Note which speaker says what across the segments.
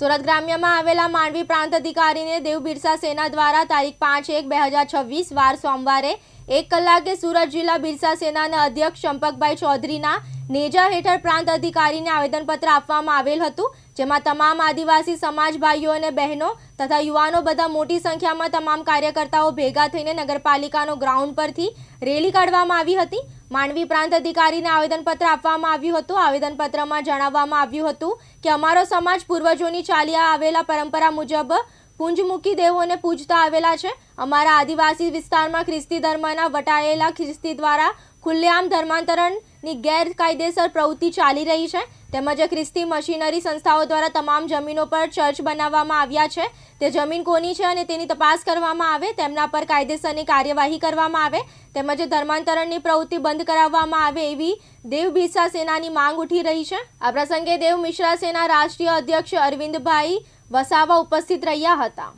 Speaker 1: સુરત ગ્રામ્યમાં આવેલા માંડવી પ્રાંત અધિકારીને દેવ બિરસા સેના દ્વારા તારીખ પાંચ એક બે હજાર છવ્વીસ વાર સોમવારે એક કલાકે સુરત જિલ્લા બિરસા સેનાના અધ્યક્ષ ચંપકભાઈ ચૌધરીના નેજા હેઠળ પ્રાંત અધિકારીને આવેદનપત્ર આપવામાં આવેલ હતું, જેમાં તમામ આદિવાસી સમાજ ભાઈઓ અને બહેનો તથા યુવાનો બધા મોટી સંખ્યામાં તમામ કાર્યકર્તાઓ ભેગા થઈને નગરપાલિકાનો ગ્રાઉન્ડ પરથી રેલી કાઢવામાં આવી હતી. માંડવી પ્રાંત અધિકારીને આવેદનપત્ર આપવામાં આવ્યું હતું. આવેદનપત્રમાં જણાવવામાં આવ્યું હતું કે, અમારો સમાજ પૂર્વજોની ચાલી આવેલા પરંપરા મુજબ પૂંજમુખી દેવોને પૂજતા આવેલા છે. અમારા આદિવાસી વિસ્તારમાં ખ્રિસ્તી ધર્મના વટાયેલા ખ્રિસ્તી દ્વારા ખુલ્લેઆમ ધર્માંતરણની ગેરકાયદેસર પ્રવૃત્તિ ચાલી રહી છે. તેમજ ખ્રિસ્તી મશીનરી સંસ્થાઓ દ્વારા તમામ જમીનો પર ચર્ચ બનાવવામાં આવ્યા છે. તે જમીન કોની છે અને તેની તપાસ કરવામાં આવે તેમના પર કાયદેસરની કાર્યવાહી કરવામાં આવે તેમજ ધર્માંતરણની પ્રવૃત્તિ બંધ કરાવવામાં આવે એવી દેવ બિરસા સેનાની માંગ ઉઠી રહી છે. આ પ્રસંગે દેવ મિશ્રા સેના રાષ્ટ્રીય અધ્યક્ષ અરવિંદભાઈ વસાવા ઉપસ્થિત રહ્યા હતા.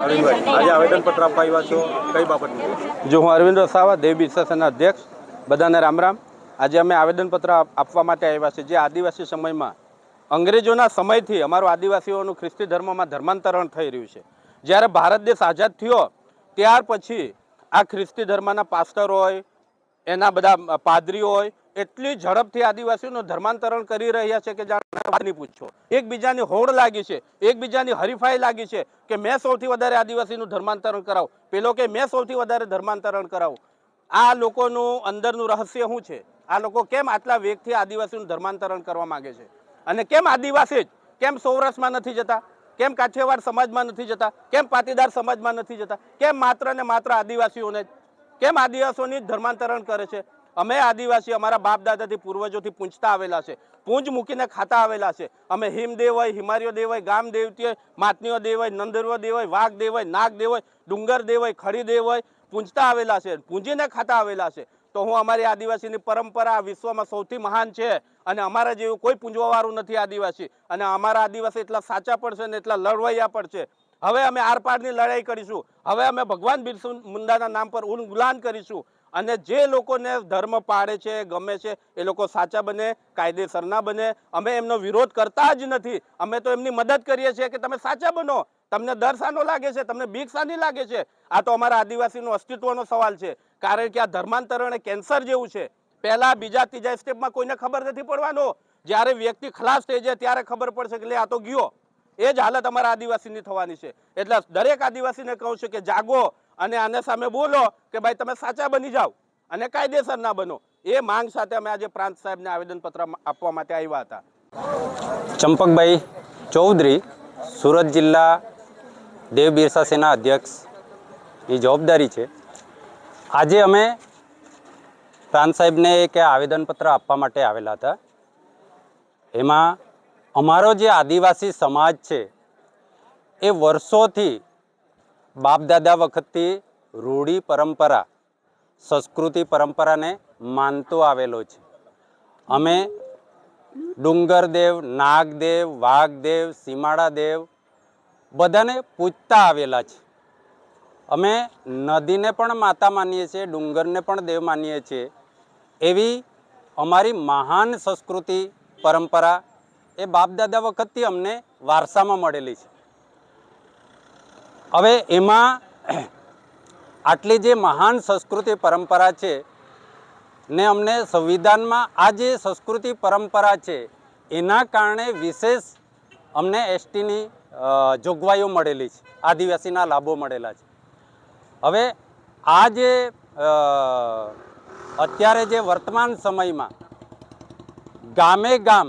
Speaker 2: આજે આવેદનપત્ર આપવા આવ્યા છો. કઈ બાબતનું?
Speaker 3: જો હું અરવિંદ વસાવા દેવ બિરસાસના અધ્યક્ષ બધાને રામ રામ. આજે અમે આવેદનપત્ર આપવા માટે આવ્યા છે જે આદિવાસી સમયમાં, અંગ્રેજોના સમયથી અમારું આદિવાસીઓનું ખ્રિસ્તી ધર્મમાં ધર્માંતરણ થઈ રહ્યું છે. જ્યારે ભારત દેશ આઝાદ થયો, ત્યાર પછી આ ખ્રિસ્તી ધર્મના પાસ્ટર હોય, એના બધા પાદરીઓ હોય, એટલી ઝડપથી આદિવાસીઓનું ધર્માંતરણ કરી રહ્યા છે કે જાણે પૂછો. એકબીજાની હોડ લાગી છે, એકબીજાની હરીફાઈ લાગી છે કે મેં સૌથી વધારે આદિવાસીનું ધર્માંતરણ કરાવું. પેલો કે મેં સૌથી વધારે ધર્માંતરણ કરાવું. આ લોકોનું અંદરનું રહસ્ય શું છે? આ લોકો કેમ આટલા વેગથી આદિવાસીનું ધર્માંતરણ કરવા માંગે છે? અને કેમ આદિવાસી જ, કેમ સૌરાષ્ટ્રમાં નથી જતા? કેમ કાઠિયાવાડ સમાજમાં નથી જતા? કેમ પાટીદાર સમાજમાં નથી જતા? કેમ માત્ર ને માત્ર આદિવાસીઓને કેમ આદિવાસીઓની ધર્માંતરણ કરે છે? અમે આદિવાસી અમારા બાપ દાદાથી પૂર્વજોથી પૂંછતા આવેલા છે. પૂંજ મૂકીને ખાતા આવેલા છે. અમે હિમદેવ હોય હિમારીઓ દેવ હોય ગામ દેવતી હોય, માતનીઓ દેવ હોય, નંદરવો દેવ હોય, વાઘ દેવ હોય, નાગ દેવ હોય, ડુંગર દેવ હોય, ખડી દેવ હોય પૂંજતા આવેલા છે. પૂંજીને ખાતા આવેલા છે. તો હું અમારી આદિવાસીની પરંપરા વિશ્વમાં સૌથી મહાન છે અને અમારા જેવું કોઈ પૂંજવાવાળું નથી આદિવાસી. અને અમારા આદિવાસી એટલા સાચા પણ છે ને એટલા લડવૈયા પણ છે. હવે અમે આરપારની લડાઈ કરીશું. હવે અમે ભગવાન બિરસુ મુંડાના નામ પર ઉલગુલાન કરીશું. અને જે લોકોને ધર્મ પાડે છે, ગમે છે, એ લોકો સાચા બને, કાયદેસરના બને. અમે એમનો વિરોધ કરતા જ નથી. અમે તો એમની મદદ કરીએ છીએ કે તમે સાચા બનો. તમને દર શાનો લાગે છે? તમને બીક શાની લાગે છે? આ તો અમારા આદિવાસીનો અસ્તિત્વનો સવાલ છે. કારણ કે આ ધર્માંતરણ એ કેન્સર જેવું છે. પહેલા બીજા ત્રીજા સ્ટેપમાં કોઈને ખબર નથી પડવાનો. જ્યારે વ્યક્તિ ખલાસ થઈ જાય ત્યારે ખબર પડશે કે લે, આ તો ગયો. એ જ હાલત અમારા આદિવાસીની થવાની છે. એટલે દરેક આદિવાસીને કહું છું કે જાગો અને આને સામે બોલો કે ભાઈ તમે સાચા બની જાઓ અને કાયદેસર ના બનો. એ માંગ સાથે અમે આજે પ્રાંત સાહેબને આવેદનપત્ર આપવા માટે આવ્યા હતા. ચંપકભાઈ ચૌધરી, સુરત જિલ્લા દેવ બિરસા સેના અધ્યક્ષ એ જવાબદારી છે. આજે અમે પ્રાંત સાહેબને એક આવેદનપત્ર આપવા માટે આવેલા હતા. એમાં અમારો જે આદિવાસી સમાજ છે, એ વર્ષોથી બાપદાદા વખતથી રૂઢી પરંપરા, સંસ્કૃતિ પરંપરાને માનતો આવેલો છે. અમે ડુંગરદેવ, નાગદેવ, વાઘદેવ સીમાડા દેવ બધાને પૂજતા આવેલા છે. અમે નદીને પણ માતા માનીએ છીએ, ડુંગરને પણ દેવ માનીએ છીએ. એવી અમારી મહાન સંસ્કૃતિ, પરંપરા એ બાપદાદા વખતથી અમને વારસામાં મળેલી છે. હવે એમાં આટલી જે મહાન સંસ્કૃતિ પરંપરા છે ને અમને સંવિધાનમાં આ જે સંસ્કૃતિ પરંપરા છે એના કારણે વિશેષ અમને એસટીની જોગવાઈઓ મળેલી છે. આદિવાસીના લાભો મળેલા છે. હવે આ જે અત્યારે જે વર્તમાન સમયમાં ગામે ગામ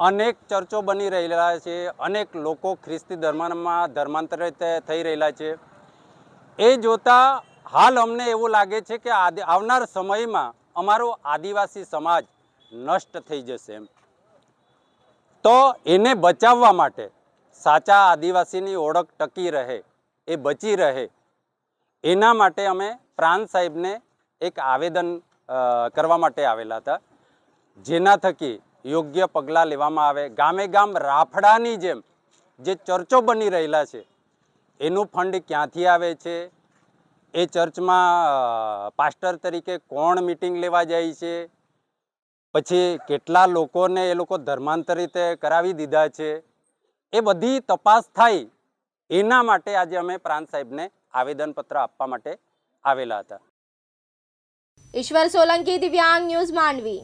Speaker 3: અનેક ચર્ચો બની રહેલા છે, અનેક લોકો ખ્રિસ્તી ધર્મમાં ધર્માંતરિત થઈ રહેલા છે. એ જોતા હાલ અમને એવું લાગે છે કે આવનાર સમયમાં અમારો આદિવાસી સમાજ નષ્ટ થઈ જશે એમ. તો એને બચાવવા માટે સાચા આદિવાસીની ઓળખ ટકી રહે, એ બચી રહે. એના માટે અમે પ્રાંત સાહેબને એક આવેદન કરવા માટે આવેલા હતા, જેના થકી યોગ્ય પગલાં લેવામાં આવે. ગામે ગામ રાફડાની જેમ જે ચર્ચો બની રહેલા છે, એનું ફંડ ક્યાંથી આવે છે? એ ચર્ચમાં પાસ્ટર તરીકે કોણ મિટિંગ લેવા જાય છે? પછી કેટલા લોકોને એ લોકો ધર્માંતરિત કરાવી દીધા છે?
Speaker 4: એ બધી તપાસ થાય એના માટે આજે અમે પ્રાંત સાહેબને આવેદનપત્ર આપવા માટે આવેલા હતા.
Speaker 1: ઈશ્વર સોલંકી દિવ્યાંગ ન્યૂઝ માંડવી.